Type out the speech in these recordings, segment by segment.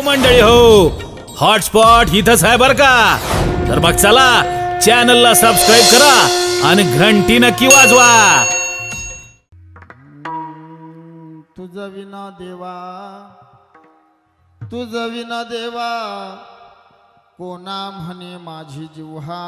हो मंडळी हो. हॉटस्पॉट इथंच आहे बर का? तर मग चला चॅनलला सबस्क्राईब करा आणि घंटी नक्की वाजवा. तुझ विना देवा तुझ विना देवा कोणा म्हणे माझी जिव्हा?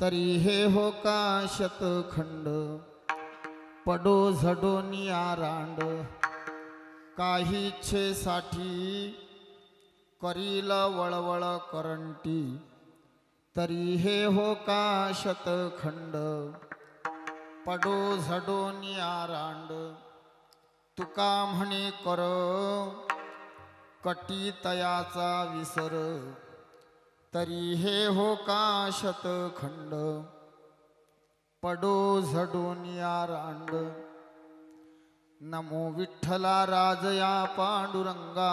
तरी हे हो का शतखंड पडो झडोनी रांड? काही इच्छेसाठी करील वळवळ करंटी. तरी हे हो का शतखंड? पडो झडोनी रांड तुका म्हणे कर कटी तयाचा विसर. तरी हे हो का शतखंड? पडो झडोनिया रांड नमो विठ्ठला राजया पांडुरंगा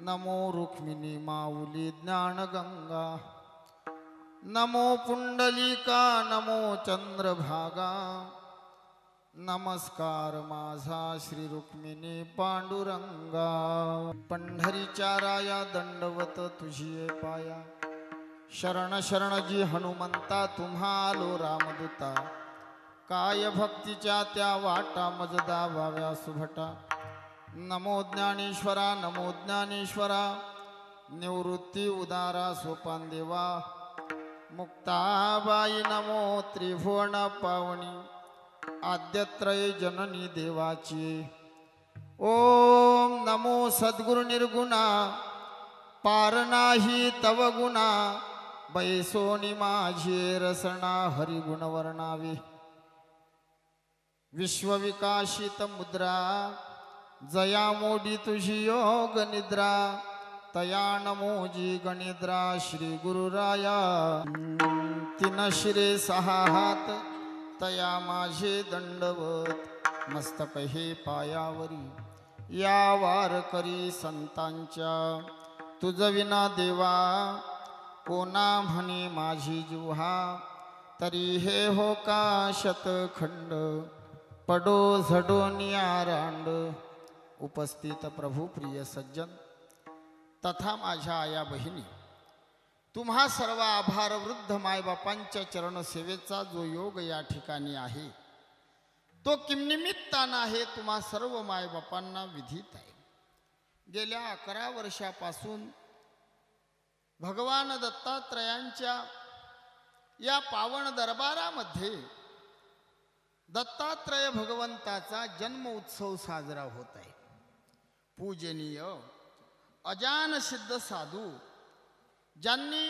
नमो रुक्मिणी माऊली ज्ञानगंगा नमो पुंडलिका नमो चंद्रभागा नमस्कार माझा श्री रुक्मिणी पांडुरंगा. पंढरीच्या राया दंडवत तुझी पाया शरण शरण जी हनुमंता तुम्हालो रामदूता. काय भक्तीच्या त्या वाटा मजदा व्हाव्या सुभटा. नमो ज्ञानेश्वरा नमो ज्ञानेश्वरा. निवृत्ती उदारा सोपान देवा. मुक्ताबाई नमो त्रिभुवन पावणी आद्यत्रय जननी देवाची. ओम नमो सद्गुरु निर्गुणा. पार नाही तव गुणा. बैसोनी माझी रसना हरिगुण वर्णावी विश्वविकाशित मुद्रा जया मोडी तुझी योग निद्रा तया नमोजी गणिद्रा श्री गुरुराया। तीन शिरे सहा हात तया माझे दंडवत मस्तक हे पायावरी। या वार करी संतांच्या तुझ विना देवा कोणा म्हणे माझी जुहा तरी हे हो का शतखंड? पडो झडोनिया रांड उपस्थित प्रभू प्रिय सज्जन तथा माझ्या आया बहिणी तुम्हा सर्व आभार वृद्ध मायबापांच्या चरणसेवेचा जो योग या ठिकाणी आहे तो किमनिमित्तानं आहे तुम्हा सर्व मायबापांना विधित आहे. गेल्या अकरा वर्षापासून भगवान दत्तात्रयांच्या या पावन दरबारामध्ये दत्तात्रय भगवंताचा जन्म उत्सव साजरा होत आहे. पूजनीय अजान सिद्ध साधू ज्यांनी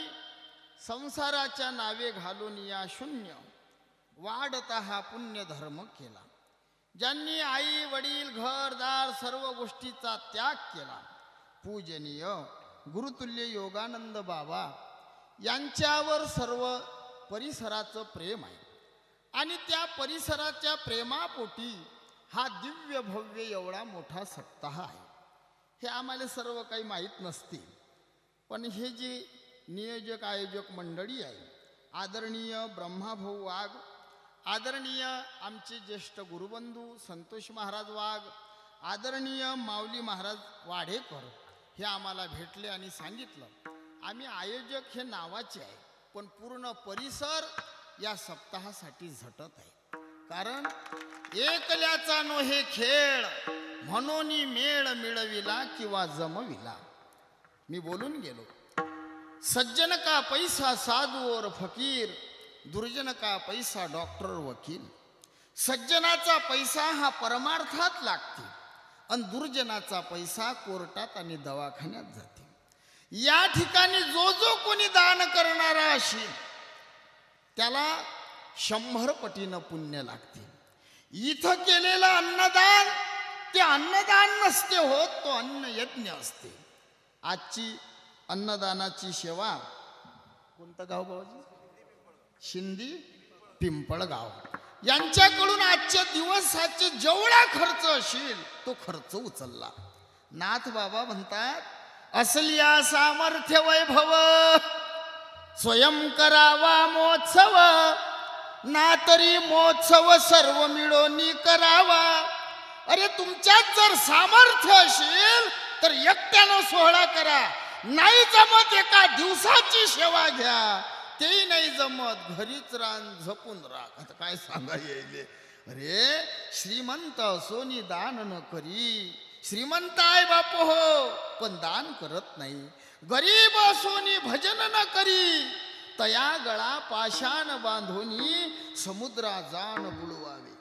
संसाराच्या नावे घालून या शून्य वाढता हा पुण्यधर्म केला. ज्यांनी आई वडील घरदार सर्व गोष्टीचा त्याग केला. पूजनीय गुरुतुल्य योगानंद बाबा यांच्यावर सर्व परिसराचं प्रेम आहे. आणि त्या परिसराच्या प्रेमापोटी हा दिव्य भव्य एवढा मोठा सप्ताह आहे. हे आम्हाला सर्व काही माहीत नसते पण हे जे नियोजक आयोजक मंडळी आहे आदरणीय ब्रह्माभाऊ वाघ आदरणीय आमचे ज्येष्ठ गुरुबंधू संतोष महाराज वाघ आदरणीय माऊली महाराज वाढेकर हे आम्हाला भेटले आणि सांगितलं आम्ही आयोजक हे नावाचे आहे पण पूर्ण परिसर या सप्ताहासाठी झटत आहे. कारण एकल्याचा नोहे खेळ म्हणून मेळ मिळविला किंवा जमविला. मी बोलून गेलो. सज्जन का पैसा साधू और फकीर दुर्जन का पैसा डॉक्टर वकील. सज्जनाचा पैसा हा परमार्थात लागते आणि दुर्जनाचा पैसा कोर्टात आणि दवाखान्यात जाते. या ठिकाणी जो जो कोणी दान करणारा असेल त्याला शंभर पटीनं पुण्य लागते इथं केलेलं अन्नदान ते अन्नदान नसते होत तो अन्न यज्ञ असते. आजची अन्नदानाची सेवा कोणतं गाव बाबाजी शिंदी पिंपळगाव. यांच्याकडून आजच्या दिवसाचे जेवढा खर्च असेल तो खर्च उचलला. नाथ बाबा म्हणतात असलिया सामर्थ्य वैभव. स्वयं करावा मोत्सव. ना तरी मोत्सव सर्व मिळवणी करावा. अरे तुमच्यात जर सामर्थ्य असेल तर एकट्यानं सोहळा करा. नाही जमत एका दिवसाची सेवा घ्या. तेही नाही जमत घरीच रान झपून राख. आता काय सांगा येईल अरे श्रीमंत सोनी दान न करी. श्रीमंत आहे बाप हो पण दान करत नाही. गरीब असोनी भजन न करी तया गळा पाषाण बांधोनी समुद्रा जाण बुडवावे.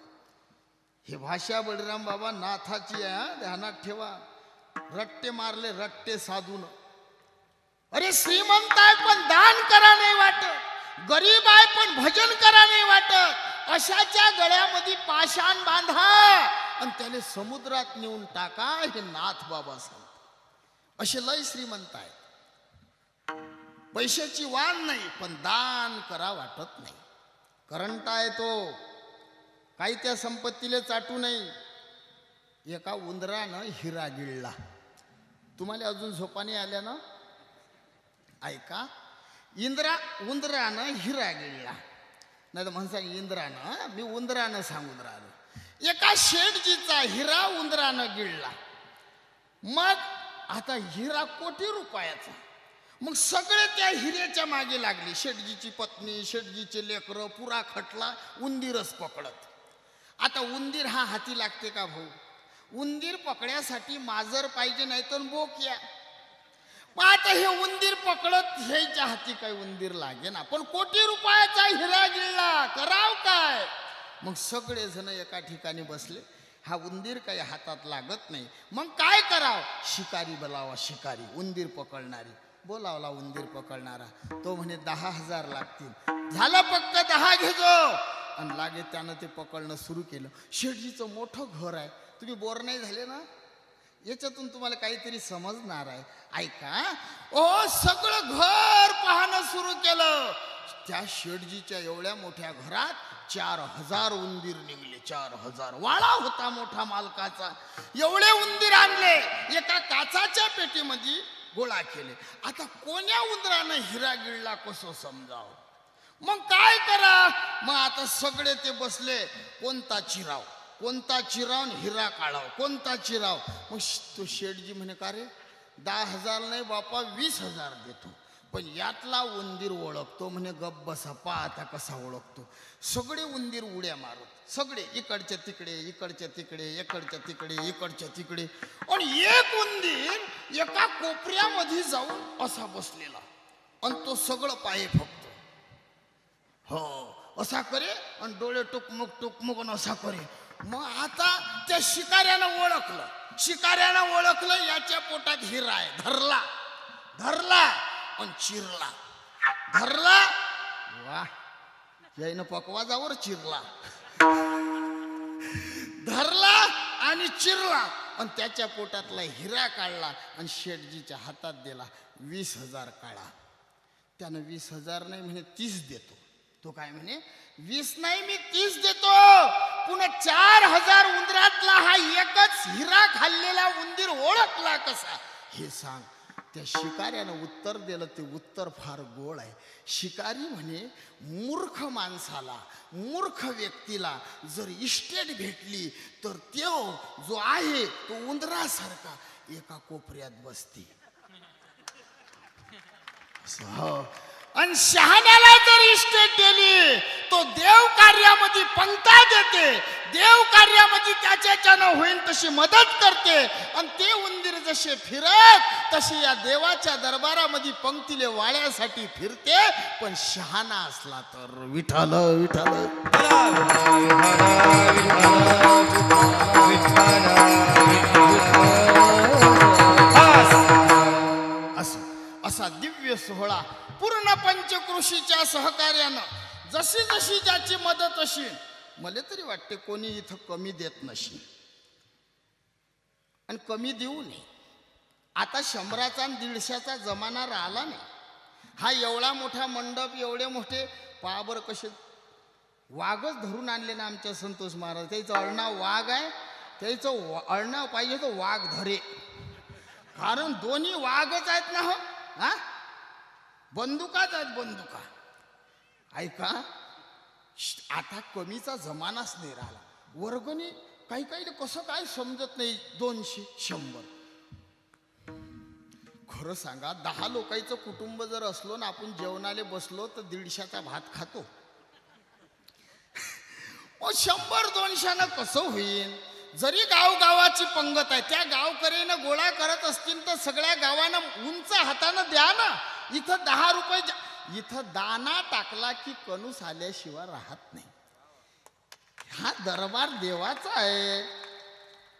हे भाषा बळीराम बाबा नाथाची आहे ध्यानात ठेवा. रट्टे मारले रट्टे साधून. अरे श्रीमंत आहे पण दान करा नाही वाटत. गरीब आहे पण भजन करा नाही वाटत. अशाच्या गळ्यामध्ये पाषाण बांधा. आणि त्याने समुद्रात नेऊन टाका हे नाथ बाबा सांगतात. असे लय श्रीमंत आहेत. पैशाची वाण नाही पण दान करा वाटत नाही. करंट आहे तो. काही त्या संपत्तीला चाटू नाही एका उंदरानं हिरा गिळला. तुम्हाला अजून झोपाने आल्या ना? ऐका इंद्रा उंदरानं हिरा गिळला. नाही तर म्हणसा इंद्रानं मी उंदरानं सांगून राहिलो. एका शेठजीचा हिरा उंदरानं गिळला. मग आता हिरा कोटी रुपयाचा. मग सगळे त्या हिऱ्याच्या मागे लागले. शेठजीची पत्नी शेठजीचे लेकरं पुरा खटला उंदीरच पकडत. आता उंदीर हा हाती लागते का भाऊ? उंदीर पकड्यासाठी माजर पाहिजे नाही तर बोक्या मग आता हे उंदीर पकडत ह्याच्या हाती काही उंदीर लागे ना पण कोटी रुपयाचा हिरा गिळला. कराव काय? मग सगळे जण एका ठिकाणी बसले. हा उंदीर काही हातात लागत नाही. मग काय करावं? शिकारी बोलावा शिकारी. उंदीर पकडणारी. बोलावला उंदीर पकडणारा. तो म्हणे दहा हजार लागतील. झालं पक्क दहा घेजो. आणि लागे त्यानं ते पकडणं सुरू केलं. शेठजीचं मोठं घर आहे. तुम्ही बोर नाही झाले ना? याच्यातून तुम्हाला काहीतरी समजणार आहे. ऐका ओ सगळं घर पाहणं सुरू केलं. त्या शेठजीच्या एवढ्या मोठ्या घरात चार हजार उंदीर निघले चार हजार. वाळा होता मोठा मालकाचा. एवढे उंदीर आणले एका काचाच्या पेटीमध्ये गोळा केले. आता कोण्या उंदरानं हिरा गिळला कसं समजावं? मग काय करा? मग आता सगळे ते बसले. कोणता चिराव? कोणता चिराव हिरा काढाव? कोणता चिराव? मग तो शेठजी म्हणे का रे? दहा हजार नाही बापा वीस हजार देतो. पण यातला उंदीर ओळखतो म्हणे गप्प बसा पा आता कसा ओळखतो? सगळे उंदीर उड्या मारत सगळे इकडच्या तिकडे इकडच्या तिकडे इकडच्या तिकडे इकडच्या तिकडे. आणि एक उंदीर एका कोपऱ्यामध्ये जाऊन असा बसलेला. आणि तो सगळं पाहे फक्त. हो असा करे आणि डोळे टुकमुक टुकमुक आणि असा करे. मग आता त्या शिकाऱ्यानं ओळखलं. शिकाऱ्यानं ओळखलं याच्या पोटात हिरा आहे. धरला. धरला. आणि चिरला धरला वा याईनं पकवाजावर चिरला धरला आणि चिरला आणि त्याच्या पोटातला हिरा काढला आणि शेटजीच्या हातात दिला वीस हजार काढा त्यानं वीस हजार नाही म्हणे तीस देतो. तो काय म्हणे वीस नाही मी तीस देतो. पुन्हा चार हजार उंदरातला हा एकच हिरा खाल्लेला उंदीर ओळखला कसा? हे सांग. त्या शिकाऱ्यानं उत्तर दिलं ते उत्तर फार गोड आहे. शिकारी म्हणे मूर्ख माणसाला मूर्ख व्यक्तीला जर इस्टेट भेटली तर तो जो आहे तो उंदरासारखा एका कोपऱ्यात बसते. आणि हो. शहाण्याला जर इस्टेट दिली तो देव कार्यामध्ये पंक्ता देते. देव कार्यामध्ये त्याच्याच्यानं होईल तशी मदत करते. आणि ते उंदीर जसे फिरत तसे या देवाच्या दरबारामध्ये पंक्तीले वाळ्यासाठी फिरते पण शहाणा असला तर विठाल विठाल असा दिव्य सोहळा पूर्ण पंचकृषीच्या सहकार्यानं जशी जशी ज्याची मदत अशी मला तरी वाटते कोणी इथं कमी देत नशी आणि कमी देऊ नये. आता शंभराचा आणि दीडशेचा जमाना राहिला नाही. हा एवढा मोठा मंडप एवढे मोठे पाबर कसे वाघच धरून आणले ना आमच्या संतोष महाराज. त्याचं अळणाव वाघ आहे त्याचं वा- अळणाव पाहिजे तो वाघ धरे. कारण दोन्ही वाघच आहेत ना हो हा? बंदुकाच आहेत बंदुका. ऐका श- आता कमीचा जमानाच नाही राहिला. वर्गणी काही काही कसं काय समजत नाही दोनशे शंभर. खरं सांगा दहा लोकांचं कुटुंब जर असलो ना आपण जेवणाले बसलो तर दीडशाचा भात खातो. मग शंभर दोनशानं कसं होईल जरी गावगावाची पंगत आहे त्या गावकऱ्यानं गोळा करत असतील तर सगळ्या गावानं उंच हातानं द्या ना. इथं दहा रुपये जा- इथं दाना टाकला की कणूस आल्याशिवाय राहत नाही. हा दरबार देवाचा आहे.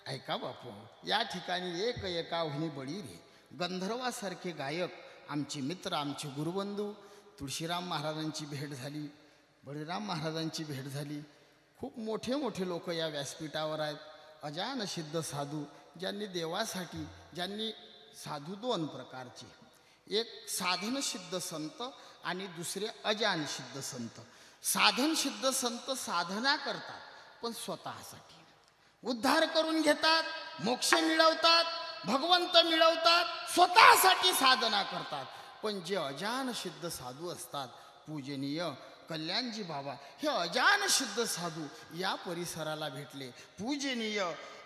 ऐका बापू या ठिकाणी एक एका हुनी बळी रे. गंधर्वासारखे गायक आमचे मित्र आमचे गुरुबंधू तुळशीराम महाराजांची भेट झाली बळीराम महाराजांची भेट झाली. खूप मोठे मोठे लोक या व्यासपीठावर आहेत. अजान सिद्ध साधू ज्यांनी देवासाठी ज्यांनी साधू दोन प्रकारचे. एक साधन सिद्ध संत आणि दुसरे अजान सिद्ध संत. साधन सिद्ध संत साधना करतात पण स्वतःसाठी. उद्धार करून घेतात मोक्ष मिळवतात भगवंत मिळवतात स्वतःसाठी साधना करतात. पण जे अजान सिद्ध साधू असतात पूजनीय कल्याणजी बाबा हे अजान सिद्ध साधू या परिसराला भेटले. पूजनीय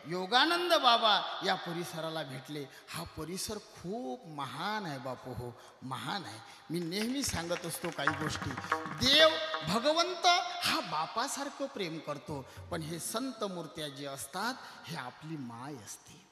योगानंद बाबा या परिसराला भेटले. हा परिसर खूप महान आहे बापू हो महान आहे. मी नेहमी सांगत असतो काही गोष्टी. देव भगवंत हा बापासारखं प्रेम करतो पण हे संत मूर्त्या जे असतात हे आपली माय असते.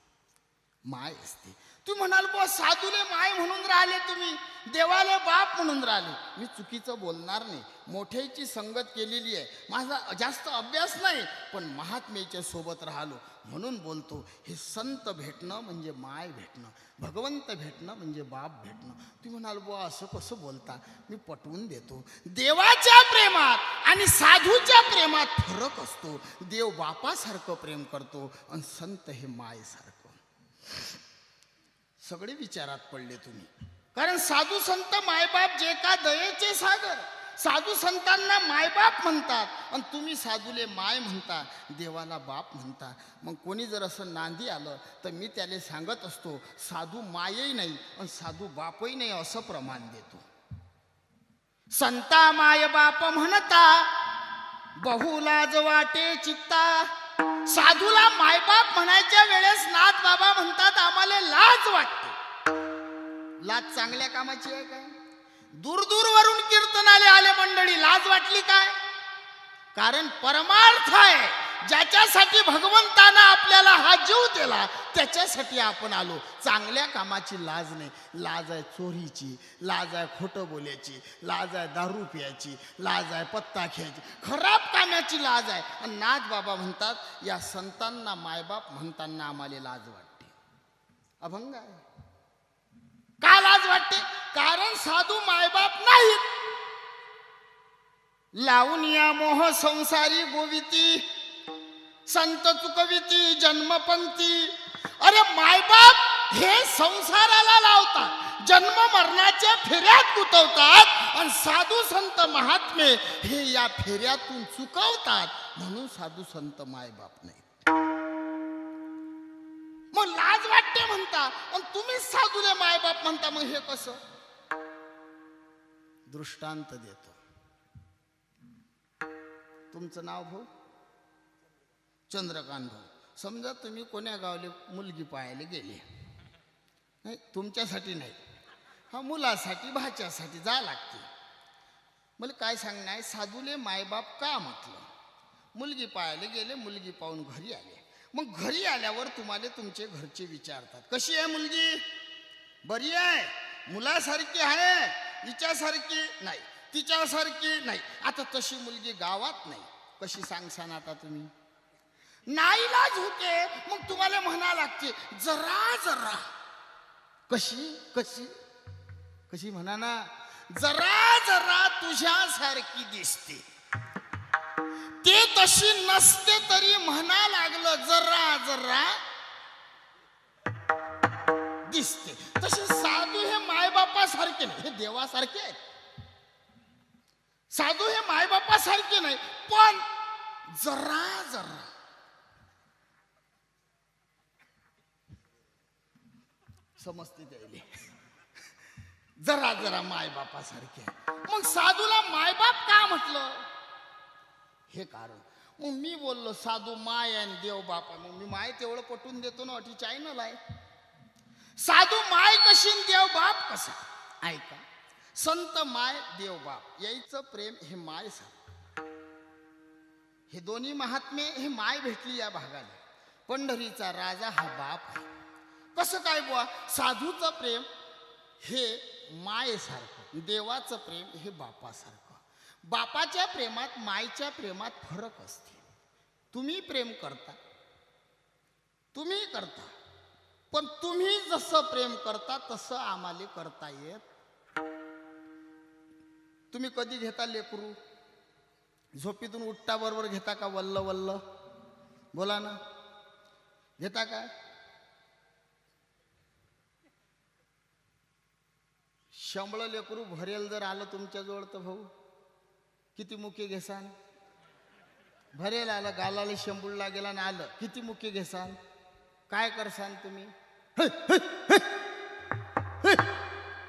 माय असते. तू म्हणाल बुवा साधूले माय म्हणून राहिले तुम्ही. देवाले बाप म्हणून राहिले. मी चुकीचं बोलणार नाही. मोठ्याची संगत केलेली आहे. माझा जास्त अभ्यास नाही पण महात्म्याच्या सोबत राहिलो. म्हणून बोलतो हे संत भेटणं म्हणजे माय भेटणं. भगवंत भेटणं म्हणजे बाप भेटणं. तुम्ही म्हणाल बुवा असं कसं बोलता? मी पटवून देतो. देवाच्या प्रेमात आणि साधूच्या प्रेमात फरक असतो. देव बापासारखं प्रेम करतो आणि संत हे मायसारखं. सगळे विचारात पडले तुम्ही. कारण साधू संत मायबाप जे का दयेचे सागर साधू संतांना मायबाप म्हणतात. आणि तुम्ही साधूले माय म्हणता देवाला बाप म्हणता. मग कोणी जर असं नांदी आलं तर मी त्याला सांगत असतो साधू मायही नाही आणि साधू बापही नाही असं प्रमाण देतो. संता माय बाप म्हणता बहुलाज वाटे चित्ता. साधूला मायबाप म्हणायच्या वेळेस नाथ बाबा म्हणतात आम्हाला लाज वाटते. लाज चांगल्या कामाची आहे काय? दूर दूरवरून कीर्तनाले आले मंडळी लाज वाटली काय? कारण परमार्थ आहे. ज्याच्यासाठी भगवंतानं आपल्याला हा जीव दिला त्याच्यासाठी आपण आलो. चांगल्या कामाची लाज नाही. लाज आहे चोरीची लाज आहे खोटं बोलायची लाज आहे दारू प्यायची लाज आहे पत्ता घ्यायची. खराब कामाची लाज आहे. आणि नाथ बाबा म्हणतात या संतांना मायबाप म्हणताना आम्हाला लाज वाटते. अभंग आहे. का लाज वाटते? कारण साधू मायबाप नाहीत. लावून या मोह संसारी गोविती. संत चुकविती जन्मपंक्ती अरे मायबाप हे संसाराला लावतात. जन्म मरणाच्या फेऱ्यात गुतवतात आणि साधू संत महात्मे हे या फेऱ्यातून चुकवतात. म्हणून साधू संत मायबाप नाही मग लाज वाटते म्हणता. आणि तुम्हीच साधूले मायबाप म्हणता. मग हे कसं? दृष्टांत देतो. तुमचं नाव भाऊ? चंद्रकांत भाऊ. समजा तुम्ही कोण्या गावले मुलगी पाहायला गेले. नाही तुमच्यासाठी नाही. हा मुलासाठी भाच्यासाठी जा लागते. मला काय सांगणं आहे साधूले मायबाप का म्हटलं? मुलगी पाहायला गेले मुलगी पाहून घरी आले. मग घरी आल्यावर तुम्हाला तुमचे घरचे विचारतात कशी आहे मुलगी? बरी आहे. मुलासारखी आहे. हिच्यासारखी नाही. तिच्यासारखी नाही. आता तशी मुलगी गावात नाही. कशी सांगसान आता तुम्ही? नाईलाज होते मग तुम्हाला म्हणा लागते जरा जरा. कशी कशी? कशी म्हणा ना? जरा जरा तुझ्यासारखी दिसते. ते तशी नसते तरी म्हणा लागलं जरा जरा. दिसते. तसे साधू हे मायबापासारखे नाही हे देवासारखे आहेत. साधू हे मायबापासारखे नाही पण जरा जरा. समजते त्याले. जरा जरा मायबापासारखे मग साधूला मायबाप का म्हटलं? हे कारण. मग मी बोललो साधू माय आणि देव बापा मग मी माय तेवढं पटून देतो ना अटी चॅनल आहे साधू माय कशी देव बाप कसा? ऐका. संत माय देव बाप. यायचं प्रेम हे माय सांग हे दोन्ही महात्मे हे माय भेटली या भागाला. पंढरीचा राजा हा बाप आहे. कसं काय बुवा? साधूचं प्रेम हे मायेसारखं देवाचं प्रेम हे बापासारखं. बापाच्या प्रेमात मायच्या प्रेमात फरक असते. तुम्ही प्रेम करता तुम्ही करता पण तुम्ही जसं प्रेम करता तसं आम्हाला करता येत. तुम्ही कधी घेता लेकरू? झोपीतून उठता बरोबर घेता का? वल्ल वल्ल. बोला ना. घेता का? शंबळ लेकरू भरेल जर आलं तुमच्याजवळ तर भाऊ. किती मुके घेसान? भरेल आलं गालाला शेंबुळला गेला आणि आलं. किती मुके घेसान? काय करसान तुम्ही?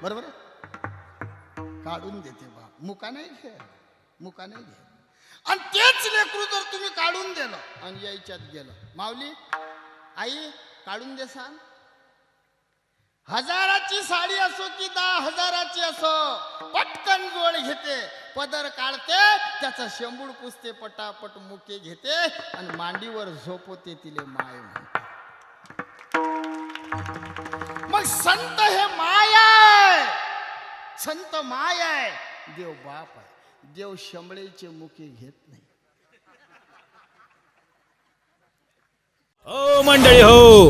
बरोबर? काढून देते बाप मुका नाही घे मुका नाही घे आणि तेच लेकरू जर तुम्ही काढून दिलं आणि यायच्यात गेलं. माऊली आई काढून देसान? हजाराची साडी असो की दहा हजाराची असो पटकन जोड घेते पदर काढते त्याचा शेंबूड पुसते पटापट मुके घेते आणि मांडीवर झोपवते तिले माय म्हणते. मग संत हे माय आहे. संत माय आहे. देव बाप आहे. देव शंभळेचे मुके घेत नाही. हो मंडळी हो.